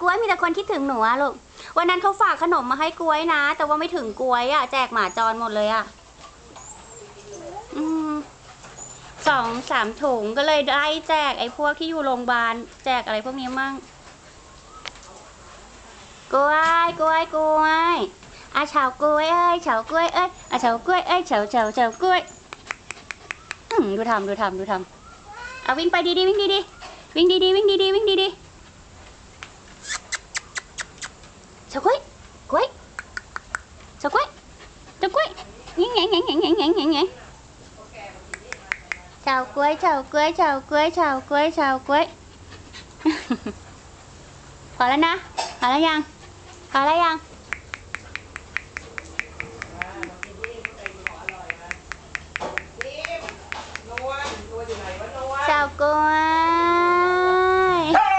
กล้วยมีแต่คนคิดถึงหนูอะลูก วันนั้นเขาฝากขนมมาให้กล้วยนะ แต่ว่าไม่ถึงกล้วยอะแจกหมาจรหมดเลยอะอสองสามถุงก็เลยได้แจกไอ้พวกที่อยู่โรงพยาบาลแจกอะไรพวกนี้มั่งกล้วยกล้วยกล้วยอาเฉากล้วยเอ้ยเฉากล้วยเอ้ยอาเฉากล้วยเอ้ยเฉาเฉาเฉากล้วยดูทำดูทำดูทำเอาวิ่งไปดีๆวิ่งดีๆวิ่งดีๆวิ่งดีๆวิ่งดีๆ เฉากล้วยกล้วยเฉากล้วยเฉากล้วยแงงแงงแงง